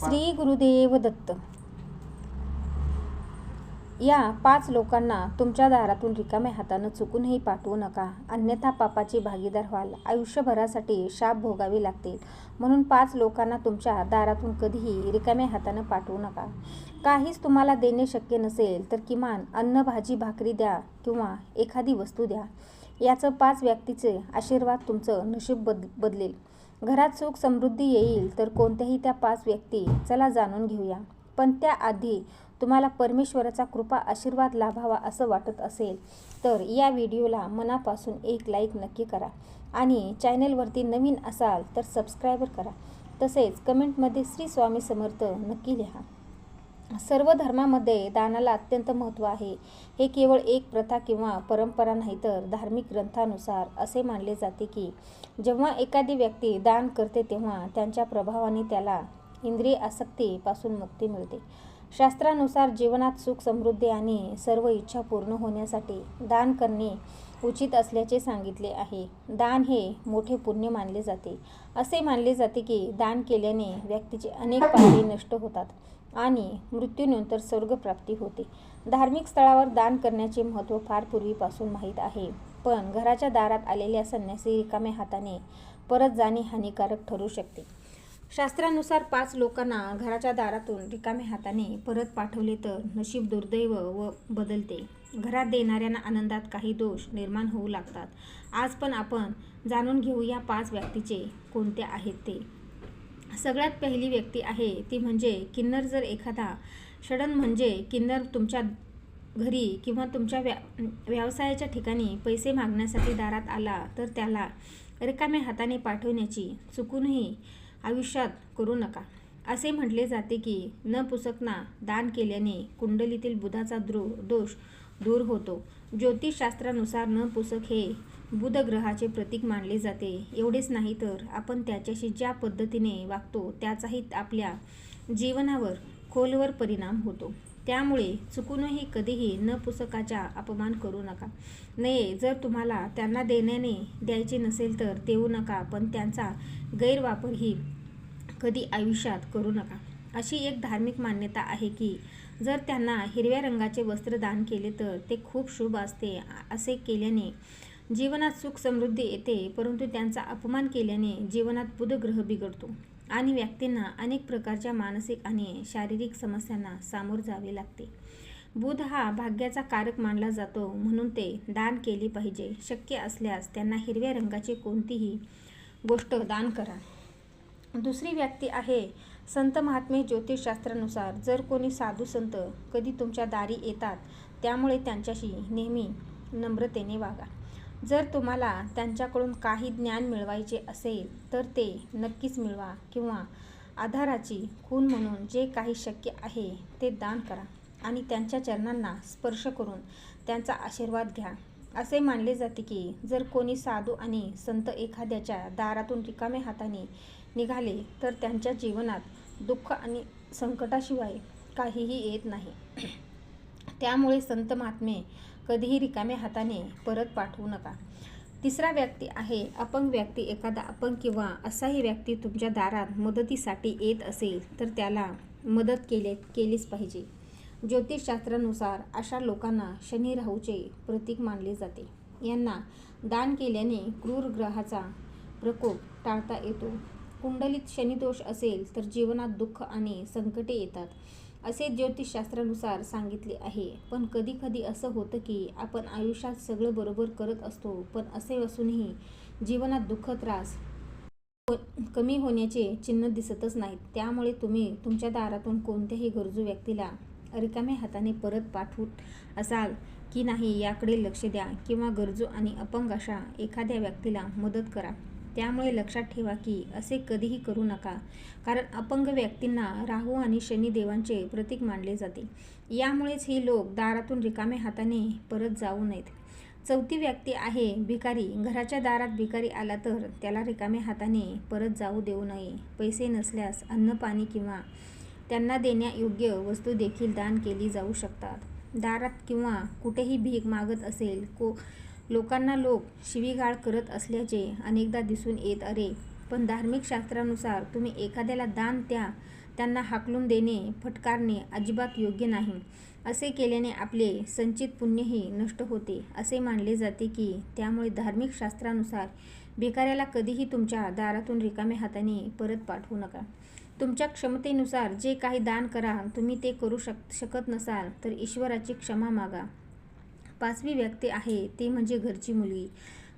श्री गुरुदेव दत्त. या पाच लोकांना तुमच्या दारातून रिकाम्या हातानं चुकूनही पाठवू नका. अन्यथा पापाची भागीदार व्हाल. आयुष्यभरासाठी शाप भोगावे लागतील. म्हणून पाच लोकांना तुमच्या दारातून कधीही रिकाम्या हातानं पाठवू नका. काहीच तुम्हाला देणे शक्य नसेल तर किमान अन्न भाजी भाकरी द्या किंवा एखादी वस्तू द्या. याचं पाच व्यक्तीचे आशीर्वाद तुमचं नशीब बद बदलेल. घरात सुख समृद्धी येईल तर कोणत्याही त्या पाच व्यक्ती चला जाणून घेऊया. पण त्याआधी तुम्हाला परमेश्वराचा कृपा आशीर्वाद लाभावा असं वाटत असेल तर या व्हिडिओला मनापासून एक लाईक नक्की करा आणि चॅनेलवरती नवीन असाल तर सबस्क्रायबर करा. तसेच कमेंटमध्ये श्री स्वामी समर्थ नक्की लिहा. सर्व धर्मामध्ये दानाला अत्यंत महत्त्व आहे. हे केवळ एक प्रथा किंवा परंपरा नाही तर धार्मिक ग्रंथानुसार असे मानले जाते की जेव्हा एखादी व्यक्ती दान करते तेव्हा त्यांच्या प्रभावाने त्याला इंद्रिय आसक्तीपासून मुक्ती मिळते. शास्त्रानुसार जीवनात सुख समृद्धी आणि सर्व इच्छा पूर्ण होण्यासाठी दान करणे उचित असल्याचे सांगितले आहे. दान हे मोठे पुण्य मानले जाते. असे मानले जाते की दान केल्याने व्यक्तीचे अनेक पापे नष्ट होतात. आणि मृत्यूनंतर स्वर्गप्राप्ती होते. धार्मिक स्थळावर दान करण्याचे महत्त्व फार पूर्वीपासून माहीत आहे. पण घराच्या दारात आलेल्या संन्यासी रिकाम्या हाताने परत जाणे हानिकारक ठरू शकते. शास्त्रानुसार पाच लोकांना घराच्या दारातून रिकाम्या हाताने परत पाठवले तर नशीब दुर्दैव व बदलते. घरात देणाऱ्यांना आनंदात काही दोष निर्माण होऊ लागतात. आज पण आपण जाणून घेऊ या पाच व्यक्तीचे कोणते आहेत ते. सगळ्यात पहिली व्यक्ती आहे ती म्हणजे किन्नर जर एखादा षडन म्हणजे किन्नर तुमच्या घरी किंवा तुमच्या व्या व्यवसायाच्या ठिकाणी पैसे मागण्यासाठी दारात आला तर त्याला रिकाम्या हाताने पाठवण्याची चुकूनही आयुष्यात करू नका. असे म्हटले जाते की न पुसकना दान केल्याने कुंडलीतील बुधाचा द्रो दोष दूर होतो. ज्योतिषशास्त्रानुसार न पुसक हे बुध ग्रहाचे प्रतीक मानले जाते. एवढेच नाही तर आपण त्याच्याशी ज्या पद्धतीने वागतो त्याचाही आपल्या जीवनावर खोलवर परिणाम होतो. त्यामुळे चुकूनही कधीही न पुस्तकाचा अपमान करू नका. नये जर तुम्हाला त्यांना देण्याने द्यायचे नसेल तर देऊ नका पण त्यांचा गैरवापरही कधी आयुष्यात करू नका. अशी एक धार्मिक मान्यता आहे की जर त्यांना हिरव्या रंगाचे वस्त्र दान केले तर ते खूप शुभ असते असे केल्याने जीवनात सुख समृद्धी येते परंतु त्यांचा अपमान केल्याने जीवनात बुधग्रह बिघडतो आणि व्यक्तींना अनेक प्रकारच्या मानसिक आणि शारीरिक समस्यांना सामोर जावे लागते. बुध हा भाग्याचा कारक मानला जातो म्हणून ते दान केले पाहिजे. शक्य असल्यास त्यांना हिरव्या रंगाची कोणतीही गोष्ट दान करा. दुसरी व्यक्ती आहे संत महात्मे ज्योतिषशास्त्रानुसार जर कोणी साधू संत कधी तुमच्या दारी येतात त्यामुळे त्यांच्याशी नेहमी नम्रतेने वागा. जर तुम्हाला त्यांच्याकडून काही ज्ञान मिळवायचे असेल तर ते नक्कीच मिळवा किंवा आधाराची खून म्हणून जे काही शक्य आहे ते दान करा आणि त्यांच्या चरणांना स्पर्श करून त्यांचा आशीर्वाद घ्या. असे मानले जाते की जर कोणी साधू आणि संत एखाद्याच्या दारातून रिकाम्या हाताने निघाले तर त्यांच्या जीवनात दुःख आणि संकटाशिवाय काहीही येत नाही. त्यामुळे संत महात्मे कधीही रिकाम्या हाताने परत पाठवू नका. तिसरा व्यक्ती आहे अपंग व्यक्ती एखादा अपंग किंवा असाही व्यक्ती तुमच्या दारात मदतीसाठी येत असेल तर त्याला मदत केले केलीच पाहिजे. ज्योतिषशास्त्रानुसार अशा लोकांना शनी राहूचे प्रतीक मानले जाते. यांना दान केल्याने क्रूर ग्रहाचा प्रकोप टाळता येतो. कुंडलीत शनिदोष असेल तर जीवनात दुःख आणि संकटे येतात. असे ज्योतिषशास्त्रानुसार सांगितले आहे. पण कधी कधी असं होतं की आपण आयुष्यात सगळं बरोबर करत असतो पण असे असूनही जीवनात दुःख त्रास कमी होण्याचे चिन्ह दिसतच नाहीत. त्यामुळे तुम्ही तुमच्या दारातून कोणत्याही गरजू व्यक्तीला रिकाम्या हाताने परत पाठवत असाल की नाही याकडे लक्ष द्या किंवा गरजू आणि अपंग अशा एखाद्या व्यक्तीला मदत करा. त्यामुळे लक्षात ठेवा की असे कधीही करू नका. कारण अपंग व्यक्तींना राहू आणि शनिदेवांचे प्रतीक मानले जाते. यामुळेच ही लोक दारातून रिकाम्या हाताने परत जाऊ नयेत. चौथी व्यक्ती आहे भिकारी. घराच्या दारात भिकारी आला तर त्याला रिकाम्या हाताने परत जाऊ देऊ नये. पैसे नसल्यास अन्न पाणी किंवा त्यांना देण्यायोग्य वस्तू देखील दान केली जाऊ शकतात. दारात किंवा कुठेही भीक मागत असेल को लोकांना लोक शिवीगाळ करत असल्याचे अनेकदा दिसून येत अरे पण धार्मिक शास्त्रानुसार तुम्ही एखाद्याला दान त्या त्यांना हाकलून देणे फटकारणे अजिबात योग्य नाही. असे केल्याने आपले संचित पुण्यही नष्ट होते. असे मानले जाते की त्यामुळे धार्मिक शास्त्रानुसार भिकाऱ्याला कधीही तुमच्या दारातून रिकाम्या हाताने परत पाठवू नका. तुमच्या क्षमतेनुसार जे काही दान करा तुम्ही ते करू शक शकत नसाल तर ईश्वराची क्षमा मागा. पाचवी व्यक्ती आहे ते म्हणजे घरची मुलगी.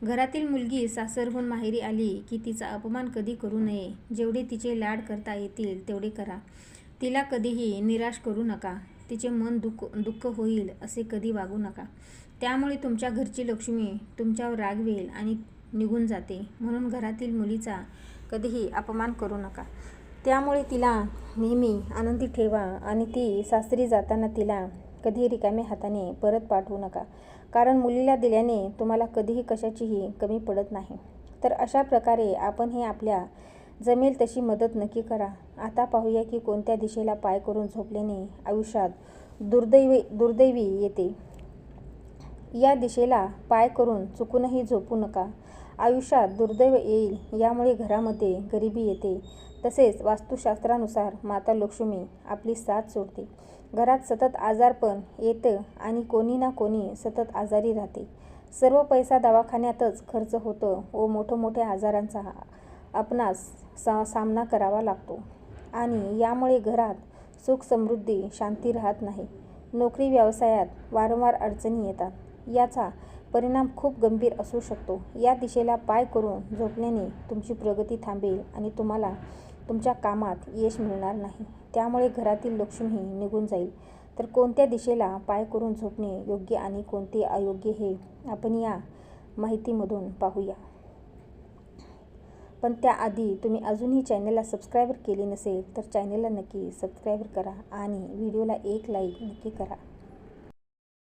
घरातील मुलगी सासरहून माहेरी आली की तिचा अपमान कधी करू नये. जेवढे तिचे लाड करता येतील तेवढे करा. तिला कधीही निराश करू नका. तिचे मन दुःख दुःख होईल असे कधी वागू नका. त्यामुळे तुमच्या घरची लक्ष्मी तुमच्यावर रागवेल आणि निघून जाते. म्हणून घरातील मुलीचा कधीही अपमान करू नका. त्यामुळे तिला नेहमी आनंदी ठेवा आणि ती सासरी जाताना तिला कधीही रिकाम्या हाताने परत पाठवू नका. कारण मुलीला दिल्याने तुम्हाला कधीही कशाचीही कमी पडत नाही. तर अशा प्रकारे आपण हे आपल्या जमेल तशी मदत नक्की करा. आता पाहूया की कोणत्या दिशेला पाय करून झोपल्याने आयुष्यात दुर्दैवी दुर्दैवी येते. या दिशेला पाय करून चुकूनही झोपू नका. आयुष्यात दुर्दैव येईल यामुळे घरामध्ये गरिबी येते. तसेच वास्तुशास्त्रानुसार माता लक्ष्मी आपली साथ सोडते. घरात सतत आजारपण येतं आणि कोणी ना कोणी सतत आजारी राहते. सर्व पैसा दवाखान्यातच खर्च होतं व मोठमोठ्या आजारांचा आपणास सा सामना करावा लागतो. आणि यामुळे घरात सुख समृद्धी शांती राहत नाही. नोकरी व्यवसायात वारंवार अडचणी येतात. याचा परिणाम खूप गंभीर असू शकतो. या दिशेला पाय करून झोपल्याने तुमची प्रगती थांबेल आणि तुम्हाला तुमच्या कामात यश मिळणार नाही. त्यामुळे घरातील लक्ष्मी निघून जाईल. तर कोणत्या दिशेला पाय करून झोपणे योग्य आणि कोणते अयोग्य हे आपण या माहितीमधून पाहूया. पण त्याआधी तुम्ही अजूनही चॅनलला सबस्क्राईबर केले नसेल तर चॅनलला नक्की सबस्क्राईब करा आणि व्हिडिओला एक लाईक नक्की करा.